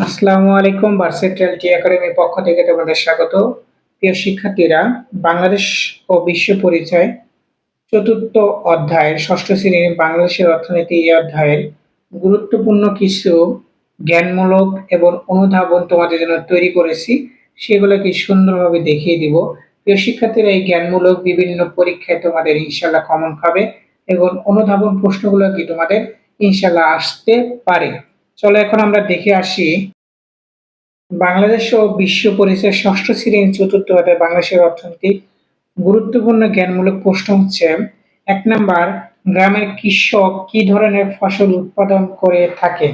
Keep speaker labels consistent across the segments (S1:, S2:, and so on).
S1: আসসালামু আলাইকুম ভার্সেট রিয়ালিটি একাডেমির পক্ষ থেকে তোমাদের স্বাগত। প্রিয় শিক্ষার্থীরা, বাংলাদেশ ও বিশ্ব পরিচয় চতুর্থ অধ্যায়ের ষষ্ঠ শ্রেণির বাংলাদেশের অর্থনীতি এই অধ্যায়ের গুরুত্বপূর্ণ কিছু জ্ঞানমূলক এবং অনুধাবন তোমাদের জন্য তৈরি করেছি। সেগুলোকে সুন্দরভাবে দেখিয়ে দিব। প্রিয় শিক্ষার্থীরা, এই জ্ঞানমূলক বিভিন্ন পরীক্ষায় তোমাদের ইনশাল্লাহ কমন পাবে এবং অনুধাবন প্রশ্নগুলো কি তোমাদের ইনশাল্লাহ আসতে পারে। চলো এখন আমরা দেখে আসি বাংলাদেশ ও বিশ্ব পরিচয় ষষ্ঠ শ্রেণির চতুর্থ অধ্যায় বাংলাদেশের অর্থনীতি। গুরুত্বপূর্ণ জ্ঞানমূলক প্রশ্ন হচ্ছে, এক নাম্বার, গ্রামের কৃষক কি ধরনের ফসল উৎপাদন করে থাকে?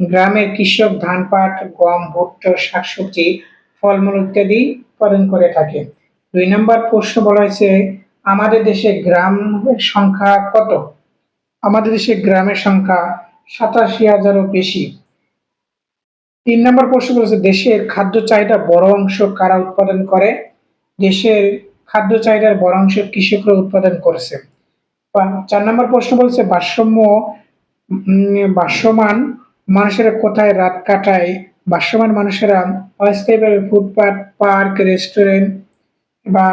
S1: গ্রামের কৃষক ধান, পাট, গম, ভুট্টা, শাকসবজি, ফলমূল ইত্যাদি উৎপাদন করে থাকে। দুই নম্বর প্রশ্ন বলা হয়েছে, আমাদের দেশে গ্রামের সংখ্যা কত? আমাদের দেশে গ্রামের সংখ্যা সাতাশি হাজারও বেশি। তিন নম্বর প্রশ্ন বলেছে, দেশের খাদ্য চাহিদা বড় অংশ কারা উৎপাদন করে? দেশের খাদ্য চাহিদার বড় অংশ কৃষকরা উৎপাদন করেছে। চার নম্বর প্রশ্ন বলছে, ভারসাম্য ভাষ্যমান মানুষেরা কোথায় রাত কাটায়? ভাষ্যমান মানুষেরা অস্থায়ীভাবে ফুটপাত, পার্ক, রেস্টুরেন্ট বা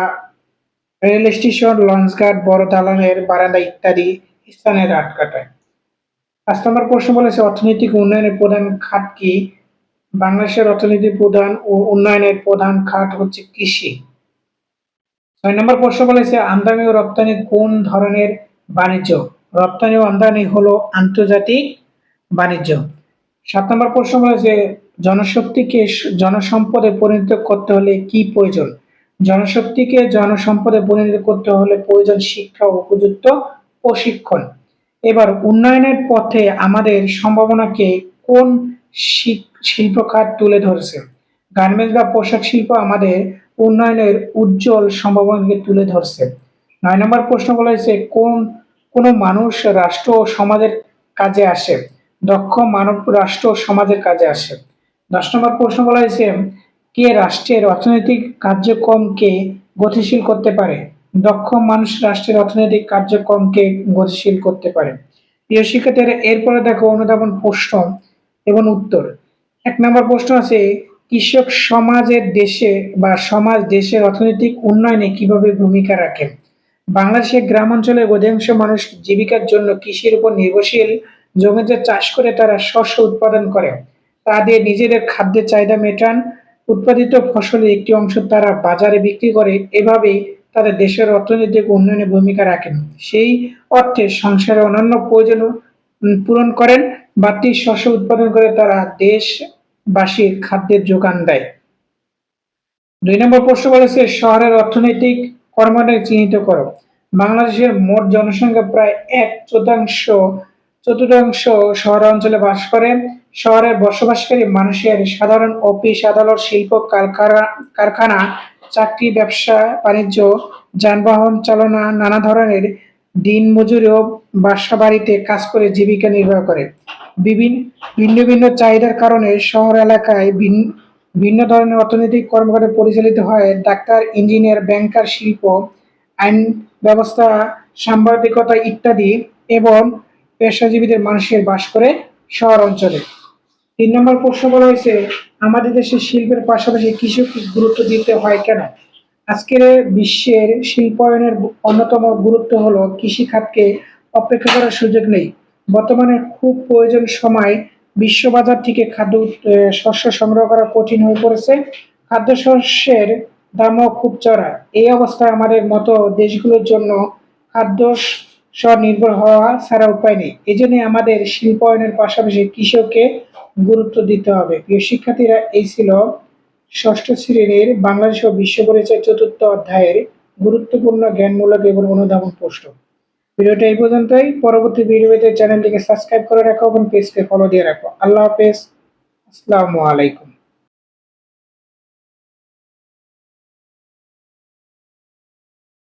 S1: রেল স্টেশন লঞ্চঘাট, বড় দালানের বারান্দা ইত্যাদি স্থানে রাত কাটায়। পাঁচ নম্বর প্রশ্ন বলেছে, অর্থনৈতিক উন্নয়নের প্রধান খাত কি? বাংলাদেশের অর্থনীতির প্রধান ও উন্নয়নের প্রধান খাত হচ্ছে কৃষি। ছয় নম্বর প্রশ্ন বলেছে, আমদানি ও রপ্তানি কোন ধরনের বাণিজ্য? রপ্তানি ও আমদানি হলো আন্তর্জাতিক বাণিজ্য। সাত নম্বর প্রশ্ন বলেছে, জনশক্তিকে জনসম্পদে পরিণত করতে হলে কি প্রয়োজন? জনশক্তিকে জনসম্পদে পরিণত করতে হলে প্রয়োজন শিক্ষা ও উপযুক্ত প্রশিক্ষণ। এবার উন্নয়নের পথে আমাদের সম্ভাবনাকে কোন শিল্প খাত তুলে ধরেছে? গার্মেন্টস বা পোশাক শিল্প আমাদের উন্নয়নের উজ্জ্বল সম্ভাবনাকে তুলে ধরছে। নয় নম্বর প্রশ্ন বলা হয়েছে, কোন কোন মানুষ রাষ্ট্র ও সমাজের কাজে আসে? দক্ষ মানব রাষ্ট্র ও সমাজের কাজে আসে। দশ নম্বর প্রশ্ন বলা হয়েছে, কে রাষ্ট্রের অর্থনৈতিক কার্যক্রমকে গতিশীল করতে পারে? দক্ষ মানুষ রাষ্ট্রের অর্থনৈতিক কার্যক্রমকে গতিশীল করতে পারে। প্রিয় শিক্ষার্থীরা, এরপরে দেখো অনুধাবন প্রশ্ন এবং উত্তর। এক নম্বর প্রশ্ন আছে, কৃষক সমাজের দেশে বা সমাজ দেশের অর্থনৈতিক উন্নয়নে কীভাবে ভূমিকা রাখে বাংলাদেশের গ্রাম অঞ্চলের অধিকাংশ মানুষ জীবিকার জন্য কৃষির উপর নির্ভরশীল, জমিতে চাষ করে তারা শস্য উৎপাদন করে। তা দিয়ে নিজেদের খাদ্যের চাহিদা মেটান, উৎপাদিত ফসলের একটি অংশ তারা বাজারে বিক্রি করে। এভাবেই তারা দেশের অর্থনৈতিক উন্নয়নে ভূমিকা রাখেন। সেই অর্থে সংসারের অন্যান্য প্রয়োজন পূরণ করেন, বাড়তি শস্য উৎপাদন করে তারা দেশবাসীর খাদ্যের যোগান দেয়। দুই নম্বর প্রশ্ন বলেছে, শহরের অর্থনৈতিক কর্মকাণ্ড চিহ্নিত করো। বাংলাদেশের মোট জনসংখ্যা প্রায় এক চতুর্থাংশ চতুর্থাংশ শহর অঞ্চলে বাস করে। শহরে বসবাসকারী মানুষের সাধারণ অফিস, আদালত, শিল্প কারখানা চাকরি, ব্যবসা, বাণিজ্য, যানবাহন চালনা, নানা ধরনের দিন মজুরি ও বাসা বাড়িতে কাজ করে জীবিকা নির্বাহ করে। বিভিন্ন ভিন্ন ভিন্ন চাহিদার কারণে শহর এলাকায় ভিন্ন ভিন্ন ধরনের অর্থনৈতিক কর্মকাণ্ড পরিচালিত হয়। ডাক্তার, ইঞ্জিনিয়ার, ব্যাংকার, শিল্প, আইন ব্যবস্থা, সাংবাদিকতা ইত্যাদি এবং পেশাজীবীদের মানুষের বাস করে শহর অঞ্চলে। তিন নম্বর প্রশ্ন বলা হয়েছে, আমাদের দেশে শিল্পের পাশাপাশি কৃষককে গুরুত্ব দিতে হয় কেন? আজকের বিশ্বের শিল্পায়নের অন্যতম গুরুত্ব হলো কৃষি খাতকে অপেক্ষা করার সুযোগ নেই। বর্তমানে খুব প্রয়োজন সময় বিশ্ববাজার থেকে খাদ্য শস্য সংগ্রহ করা কঠিন হয়ে পড়েছে। খাদ্যশস্যের দামও খুব চড়া। এই অবস্থায় আমাদের মতো দেশগুলোর জন্য খাদ্য স্বনির্ভর হওয়া ছাড়া উপায় নেই। এই জন্য আমাদের শিল্পায়নের পাশাপাশি কৃষককে গুরুত্ব দিতে হবে। প্রিয় শিক্ষার্থীরা, এই ছিল ষষ্ঠ শ্রেণির বাংলাদেশ ও বিশ্ব পরিচয় চতুর্থ অধ্যায়ের গুরুত্বপূর্ণ, জ্ঞানমূলক এবং অনুধাবন প্রশ্ন। ভিডিওটা এই পর্যন্তই। পরবর্তী ভিডিওতে চ্যানেলটিকে সাবস্ক্রাইব করে রাখো এবং পেজকে ফলো দিয়ে রাখো। আল্লাহ হাফেজ। আসসালামু আলাইকুম।